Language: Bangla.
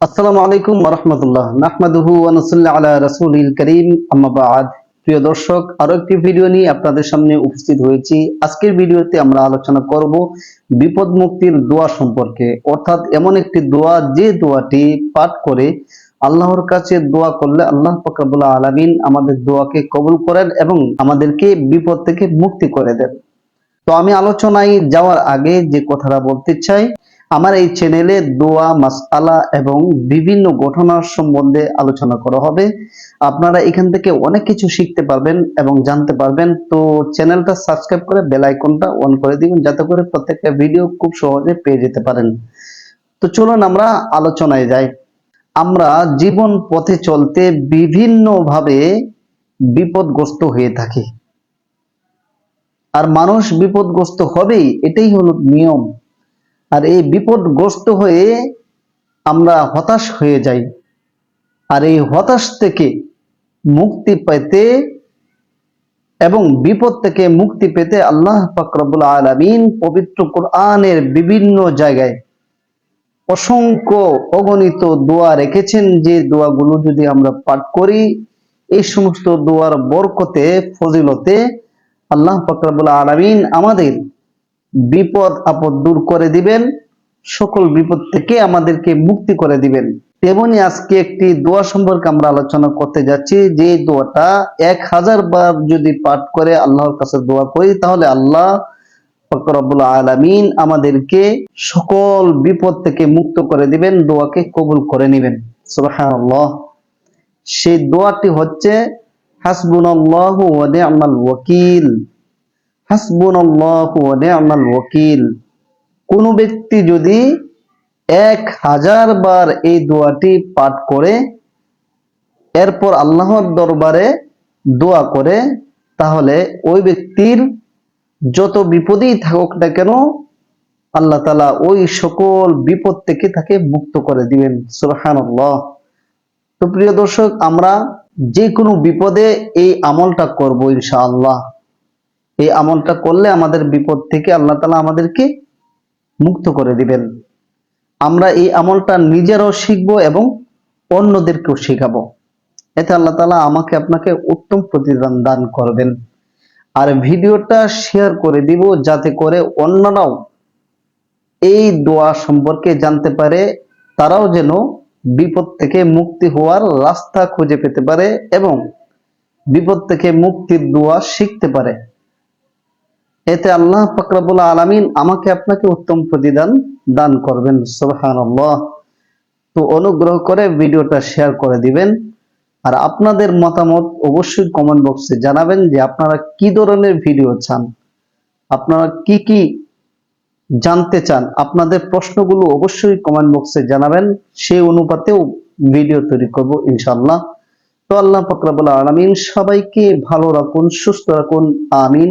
আসসালামু আলাইকুম রহমতুল্লাহ। নাহমাদুহু ওয়ানুসাল্লি আলা রাসূলিল করিম। প্রিয় দর্শক, আরও একটি ভিডিও নিয়ে আপনাদের সামনে উপস্থিত হয়েছি। আজকের ভিডিওতে আমরা আলোচনা করব বিপদ মুক্তির দোয়া সম্পর্কে। অর্থাৎ এমন একটি দোয়া, যে দোয়াটি পাঠ করে আল্লাহর কাছে দোয়া করলে আল্লাহ ফকরাবুল আলামিন আমাদের দোয়াকে কবুল করেন এবং আমাদেরকে বিপদ থেকে মুক্তি করে দেন। তো আমি আলোচনায় যাওয়ার আগে যে কথাটা বলতে চাই আমার এই চ্যানেলে দোয়া, মাসআলা এবং বিভিন্ন ঘটনার সম্বন্ধে আলোচনা করা হবে। আপনারা এখান থেকে অনেক কিছু শিখতে পারবেন এবং জানতে পারবেন। তো চ্যানেলটা সাবস্ক্রাইব করে বেল আইকনটা অন করে দিবেন, যাতে করে প্রত্যেকটা ভিডিও খুব সহজে পেয়ে যেতে পারেন। তো চলুন আমরা আলোচনায় যাই। আমরা জীবন পথে চলতে বিভিন্নভাবে বিপদগ্রস্ত হয়ে থাকি। আর মানুষ বিপদগ্রস্ত হবেই, এটাই হলো নিয়ম। আর এই বিপদগ্রস্ত হয়ে আমরা হতাশ হয়ে যাই। আর এই হতাশ থেকে মুক্তি পেতে এবং বিপদ থেকে মুক্তি পেতে আল্লাহ ফাকরাবুল আলামিন পবিত্র কোরআনের বিভিন্ন জায়গায় অসংখ্য অগণিত দোয়া রেখেছেন। যে দোয়াগুলো যদি আমরা পাঠ করি, এই সমস্ত দোয়ার বরকতে, ফজিলতে আল্লাহ ফাকরাবুল আলামিন আমাদের বিপদ, আপদ দূর করে দিবেন। সকল বিপদ থেকে আমাদেরকে মুক্তি করে দিবেন। তেমনি আজকে একটি দোয়া সম্পর্কে আমরা আলোচনা করতে যাচ্ছি। যে দোয়াটা এক হাজার বার যদি পাঠ করে আল্লাহর কাছে দোয়া করি, তাহলে আল্লাহ রব্বুল আলামিন আমাদেরকে সকল বিপদ থেকে মুক্ত করে দিবেন, দোয়াকে কবুল করে নেবেন। সুবহানাল্লাহ। সেই দোয়াটি হচ্ছে, হাসবুনাল্লাহু ওয়া নি'মাল ওয়াকিল। কোন ব্যক্তি যদি এক হাজার বার এই দোয়াটি পাঠ করে, এরপর আল্লাহর দরবারে দোয়া করে, তাহলে ওই ব্যক্তির যত বিপদেই থাকুক না কেন, আল্লাহ তালা ওই সকল বিপদ থেকে তাকে মুক্ত করে দিবেন। সুবহানাল্লাহ। তো প্রিয় দর্শক, আমরা যে কোনো বিপদে এই আমলটা করব ইনশাআল্লাহ। এই আমলটা করলে আমাদের বিপদ থেকে আল্লাহ তালা আমাদেরকে মুক্ত করে দিবেন। আমরা এই আমলটা নিজেরাও শিখব এবং অন্যদেরকেও শেখাবো। এতে আল্লাহ তালা আমাকে আপনাকে উত্তম প্রতিদান দান করবেন। আর ভিডিওটা শেয়ার করে দিব যাতে করে অন্যরাও এই দোয়া সম্পর্কে জানতে পারে, তারাও যেন বিপদ থেকে মুক্তি হওয়ার রাস্তা খুঁজে পেতে পারে এবং বিপদ থেকে মুক্তির দোয়া শিখতে পারে। এতে আল্লাহ ফাকরাবুল আলামিন আমাকে আপনাকে উত্তম প্রতিদান দান করবেন, সুবহানাল্লাহ। তো অনুগ্রহ করে ভিডিওটা শেয়ার করে দিবেন। আর আপনাদের মতামত অবশ্যই কমেন্ট বক্সে জানাবেন যে আপনারা কি ধরনের ভিডিও চান, আপনারা কি কি জানতে চান, আপনাদের প্রশ্নগুলো অবশ্যই কমেন্ট বক্সে জানাবেন। সেই অনুপাতেও ভিডিও তৈরি করব ইনশাল্লাহ তো আল্লাহ ফাকরাবুল আলামিন সবাইকে ভালো রাখুন, সুস্থ রাখুন, আমিন।